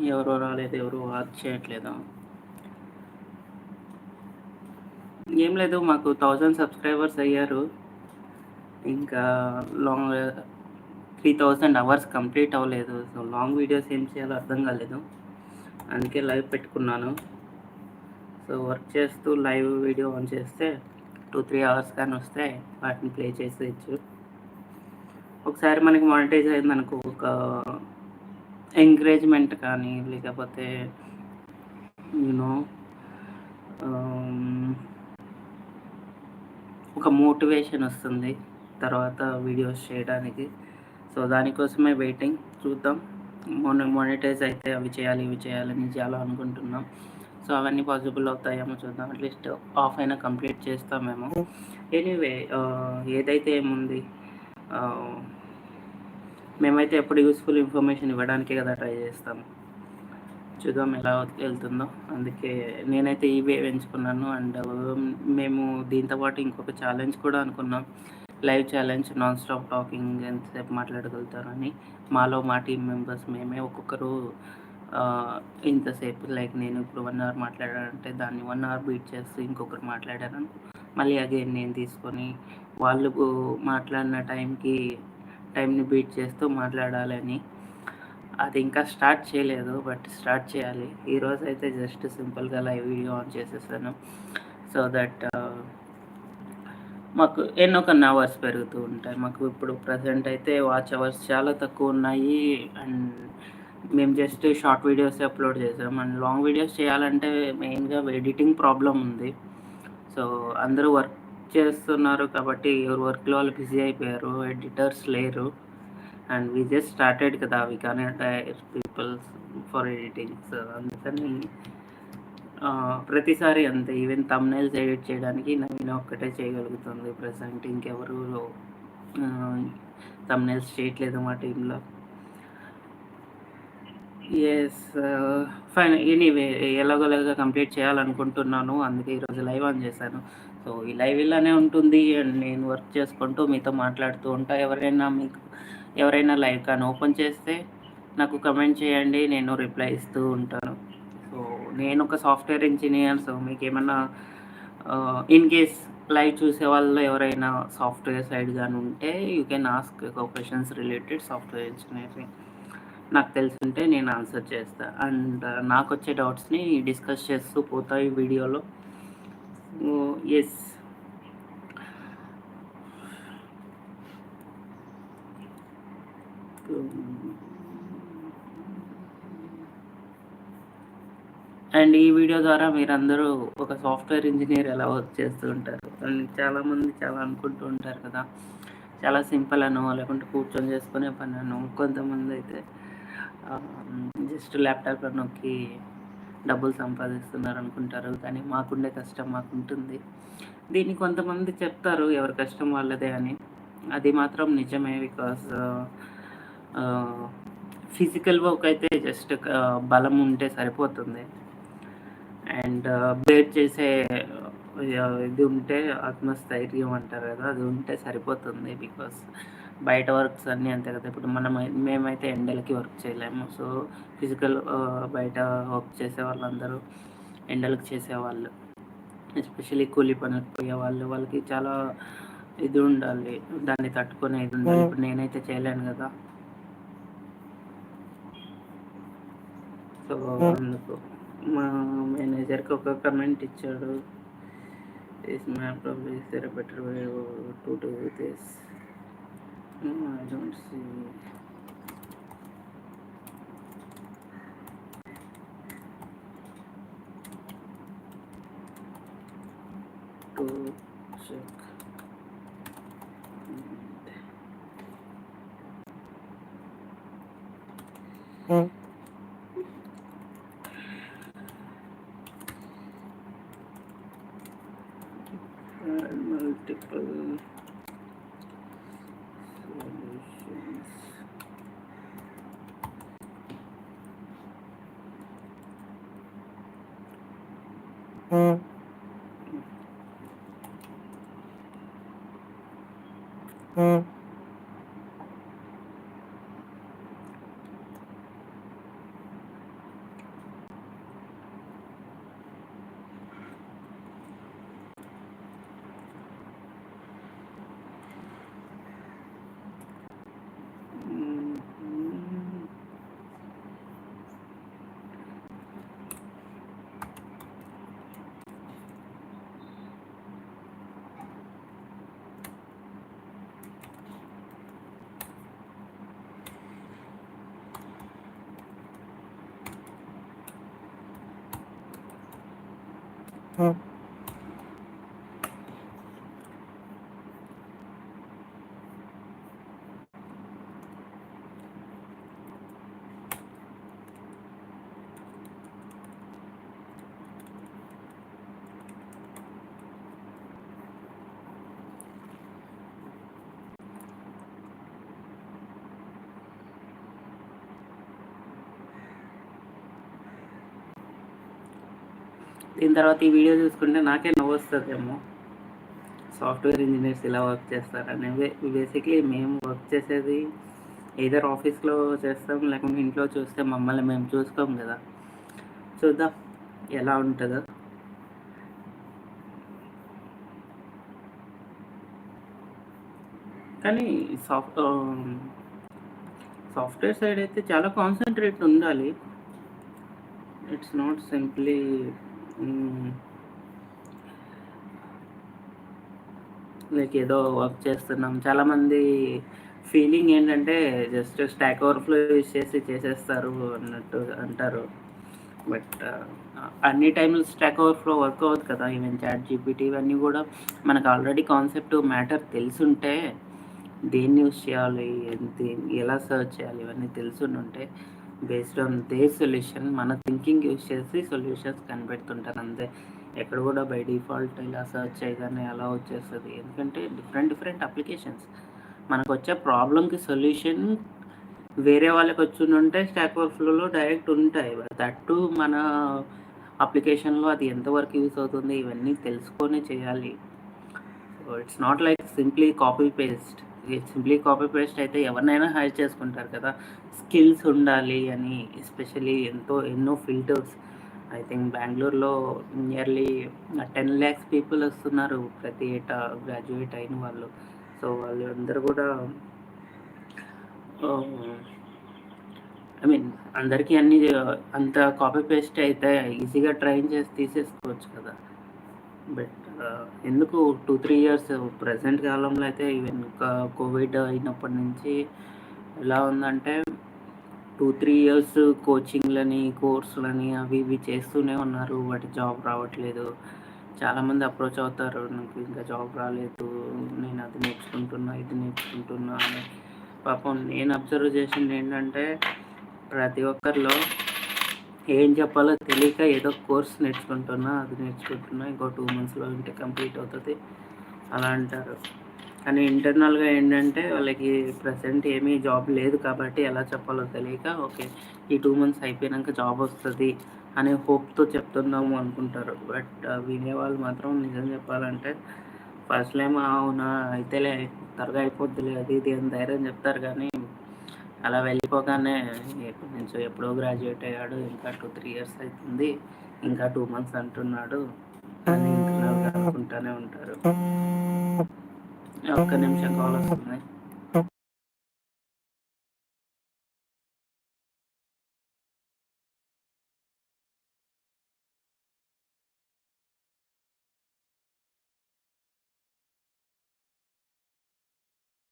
ఎవరో రాలేదు ఎవరు వాచ్ చేయట్లేదు. ఏం లేదు మాకు థౌజండ్ సబ్స్క్రైబర్స్ అయ్యారు. ఇంకా long three thousand hours complete అవ్వలేదు. సో లాంగ్ వీడియోస్ ఏం చేయాలో అర్థం కాలేదు. అందుకే లైవ్ పెట్టుకున్నాను. సో వర్క్ చేస్తూ లైవ్ వీడియో ఆన్ చేస్తే టూ త్రీ అవర్స్ కానీ వస్తే వాటిని ప్లే చేసేయచ్చు. ఒకసారి మనకి మానిటైజ్ అయిందనుకో ఒక ఎంకరేజ్మెంట్ కానీ లేకపోతే యూనో um, ఒక మోటివేషన్ వస్తుంది తర్వాత వీడియోస్ చేయడానికి. సో దానికోసమే వెయిటింగ్ చూద్దాం. మొన్న మానిటైజ్ అయితే అవి చేయాలి ఇవి చేయాలని చాలా అనుకుంటున్నాం. సో అవన్నీ పాసిబుల్ అవుతాయేమో చూద్దాం. అట్లీస్ట్ ఆఫ్ అయినా కంప్లీట్ చేస్తామేమో. ఎనీవే uh, ఏదైతే ఏముంది uh, మేమైతే ఎప్పుడు యూస్ఫుల్ ఇన్ఫర్మేషన్ ఇవ్వడానికే కదా ట్రై చేస్తాము చూద్దాం ఎలా వెళ్తుందో. అందుకే నేనైతే ఇవే ఎంచుకున్నాను. అండ్ మేము దీంతో పాటు ఇంకొక ఛాలెంజ్ కూడా అనుకున్నాం. Live challenge non stop talking ఎంతసేపు మాట్లాడగలుగుతారని. మాలో మా టీం మెంబర్స్ మేమే ఒక్కొక్కరు ఇంతసేపు లైక్ నేను ఇప్పుడు వన్ అవర్ మాట్లాడానంటే దాన్ని వన్ అవర్ బీట్ చేస్తూ ఇంకొకరు మాట్లాడారు మళ్ళీ అగైన్ నేను తీసుకొని వాళ్ళు మాట్లాడిన టైంకి టైంని బీట్ చేస్తూ మాట్లాడాలని. అది ఇంకా స్టార్ట్ చేయలేదు బట్ స్టార్ట్ చేయాలి. ఈరోజు అయితే జస్ట్ సింపుల్గా లైవ్ వీడియో ఆన్ చేసేసాను. సో దట్ మాకు ఎన్నో కొన్ని అవర్స్ పెరుగుతూ ఉంటాయి. మాకు ఇప్పుడు ప్రజెంట్ అయితే వాచ్ అవర్స్ చాలా తక్కువ ఉన్నాయి. అండ్ మేము జస్ట్ షార్ట్ వీడియోస్ అప్లోడ్ చేసాం. అండ్ లాంగ్ వీడియోస్ చేయాలంటే మెయిన్గా ఎడిటింగ్ ప్రాబ్లం ఉంది. సో అందరూ వర్క్ చేస్తున్నారు కాబట్టి ఎవరు వర్క్లో వాళ్ళు బిజీ అయిపోయారు ఎడిటర్స్ లేరు. అండ్ వి జస్ట్ స్టార్టెడ్ కదా వి కానీ పీపుల్స్ ఫర్ ఎడిటింగ్ అందుకని ప్రతిసారి అంతే. ఈవెన్ తమ్నైల్స్ ఎడిట్ చేయడానికి నవీన ఒక్కటే చేయగలుగుతుంది ప్రజెంట్ ఇంకెవరు తమ్నైల్స్ చేయట్లేదు మా టీంలో ఎస్ ఫైన్ ఎనీవే ఎలాగోలాగా కంప్లీట్ చేయాలనుకుంటున్నాను. అందుకే ఈరోజు లైవ్ ఆన్ చేశాను. సో ఈ లైవ్ ఇలానే ఉంటుంది. అండ్ నేను వర్క్ చేసుకుంటూ మీతో మాట్లాడుతూ ఉంటా. ఎవరైనా మీకు ఎవరైనా లైవ్ కానీ ఓపెన్ చేస్తే నాకు కమెంట్ చేయండి. నేను రిప్లై ఇస్తూ ఉంటాను. సో నేను ఒక సాఫ్ట్వేర్ ఇంజనీర్ సో మీకు ఏమన్నా ఇన్ కేస్ లైవ్ చూసే వాళ్ళు ఎవరైనా సాఫ్ట్వేర్ సైడ్ కానీ ఉంటే you can ask questions related software engineering నాకు తెలుసుంటే నేను ఆన్సర్ చేస్తా. అండ్ నాకు వచ్చే డౌట్స్ని డిస్కస్ చేస్తూ పోతాయి వీడియోలో. ఎస్ అండ్ ఈ వీడియో ద్వారా మీరందరూ ఒక సాఫ్ట్వేర్ ఇంజనీర్ ఎలా వర్క్ చేస్తూ ఉంటారు? అండ్ చాలామంది చాలా అనుకుంటూ ఉంటారు కదా. చాలా సింపుల్ అను లేకుంటే కూర్చొని చేసుకునే పని అను కొంతమంది అయితే జస్ట్ ల్యాప్టాప్లో నొక్కి డబ్బులు సంపాదిస్తున్నారు అనుకుంటారు కానీ మాకుండే కష్టం మాకుంటుంది. దీన్ని కొంతమంది చెప్తారు ఎవరి కష్టం వాళ్ళదే అని. అది మాత్రం నిజమే బికాస్ ఫిజికల్ వర్క్ అయితే జస్ట్ బలం ఉంటే సరిపోతుంది. అండ్ బేర్ చేసే ఇది ఉంటే ఆత్మస్థైర్యం అంటారు కదా అది ఉంటే సరిపోతుంది బికాస్ బయట వర్క్స్ అన్నీ అంతే కదా. ఇప్పుడు మనం మేమైతే ఎండలకి వర్క్ చేయలేము. సో ఫిజికల్ బయట వర్క్ చేసే వాళ్ళందరూ ఎండలకు చేసేవాళ్ళు. ఎస్పెషల్లీ కూలీ పనికి పోయే వాళ్ళు వాళ్ళకి చాలా ఇది ఉండాలి దాన్ని తట్టుకునే ఇది ఉండాలి. ఇప్పుడు నేనైతే చేయలేను కదా. సో అందుకు మా మేనేజర్కి ఒక కమెంట్ ఇచ్చాడు. this map top is there a better way to do this. No i don't see. To check. And... hmm? Multiple Mm-hmm. దీని తర్వాత ఈ వీడియో చూసుకుంటే నాకే నవ్వు వస్తుందేమో. సాఫ్ట్వేర్ ఇంజనీర్స్ ఇలా వర్క్ చేస్తారని బేసిక్లీ మేము వర్క్ చేసేది ఏదర్ ఆఫీస్లో చేస్తాం లేకుంటే ఇంట్లో చూస్తే మమ్మల్ని మేము చూసుకోం కదా. చూద్దాం ఎలా ఉంటుందో. కానీ సాఫ్ట్ సాఫ్ట్వేర్ సైడ్ అయితే చాలా కాన్సన్ట్రేట్ ఉండాలి. ఇట్స్ నాట్ సింప్లీ లైక్ ఏదో వర్క్ చేస్తున్నాం. చాలామంది ఫీలింగ్ ఏంటంటే జస్ట్ స్టాక్ ఓవర్ఫ్లో యూజ్ చేసి చేసేస్తారు అన్నట్టు అంటారు. బట్ అన్ని టైంలో స్టాక్ ఓవర్ఫ్లో వర్క్ అవ్వదు కదా. ఈవెన్ చాట్ జీపీటీ ఇవన్నీ కూడా మనకు ఆల్రెడీ కాన్సెప్ట్ మ్యాటర్ తెలుసుంటే దేన్ని యూస్ చేయాలి దేన్ని ఎలా సర్చ్ చేయాలి ఇవన్నీ తెలుసుంటే బేస్డ్ ఆన్ దే సొల్యూషన్ మన థింకింగ్ యూస్ చేసి సొల్యూషన్స్ కనిపెడుతుంటారు. అంతే. ఎక్కడ కూడా బై డిఫాల్ట్ ఇలా సర్చ్ చేయగానే అలా వచ్చేస్తుంది. ఎందుకంటే డిఫరెంట్ డిఫరెంట్ అప్లికేషన్స్ మనకు వచ్చే ప్రాబ్లంకి సొల్యూషన్ వేరే వాళ్ళకి వచ్చి ఉంటే స్టాక్ వర్క్ఫ్లోలో డైరెక్ట్ ఉంటాయి. దట్టు మన అప్లికేషన్లో అది ఎంతవరకు యూస్ అవుతుంది ఇవన్నీ తెలుసుకొని చేయాలి. So it's not like simply copy paste simply copy paste అయితే ఎవరినైనా హైర్ చేసుకుంటారు కదా. స్కిల్స్ ఉండాలి అని ఎస్పెషలీ ఎంతో ఎన్నో ఫిల్టర్స్. ఐ థింక్ బెంగళూరులో నియర్లీ టెన్ ల్యాక్స్ పీపుల్ వస్తున్నారు ప్రతి ఏటా గ్రాడ్యుయేట్ అయిన వాళ్ళు. సో వాళ్ళు అందరూ కూడా ఐ మీన్ అందరికీ అన్ని అంత కాపీ పేస్ట్ అయితే ఈజీగా ట్రైన్ చేసి తీసేసుకోవచ్చు కదా. బట్ ఎందుకు టూ త్రీ ఇయర్స్ ప్రజెంట్ కాలంలో అయితే ఈవెన్ కోవిడ్ అయినప్పటి నుంచి ఎలా ఉందంటే టూ త్రీ ఇయర్స్ కోచింగ్లని కోర్సులని అవి ఇవి చేస్తూనే ఉన్నారు. వాటి జాబ్ రావట్లేదు. చాలామంది అప్రోచ్ అవుతారు. నాకు ఇంకా జాబ్ రాలేదు. నేను అది నేర్చుకుంటున్నా ఇది నేర్చుకుంటున్నా అని. పాపం నేను అబ్జర్వ్ చేసింది ఏంటంటే ప్రతి ఒక్కరిలో ఏం చెప్పాలో తెలియక ఏదో కోర్స్ నేర్చుకుంటున్నా అది నేర్చుకుంటున్నా. ఇంకో టూ మంత్స్లో ఉంటే కంప్లీట్ అవుతుంది అలా అంటారు. కానీ ఇంటర్నల్గా ఏంటంటే వాళ్ళకి ప్రజెంట్ ఏమీ జాబ్ లేదు కాబట్టి ఎలా చెప్పాలో తెలియక ఓకే ఈ టూ మంత్స్ అయిపోయాక జాబ్ వస్తుంది అనే హోప్తో చెప్తున్నాము అనుకుంటారు. బట్ వినేవాళ్ళు మాత్రం నిజం చెప్పాలంటే ఫస్ట్ టైం అవునా అయితేలే త్వరగా అయిపోద్దిలే అది ఇది అని ధైర్యం చెప్తారు కానీ అలా వెళ్ళిపోగానే ఎప్పటి నుంచో ఎప్పుడో గ్రాడ్యుయేట్ అయ్యాడు. ఇంకా టూ త్రీ ఇయర్స్ అవుతుంది. ఇంకా టూ మంత్స్ అంటున్నాడు. అని అనుకుంటానే ఉంటారు. ఒక్క నిమిషం కాల్ వస్తుంది.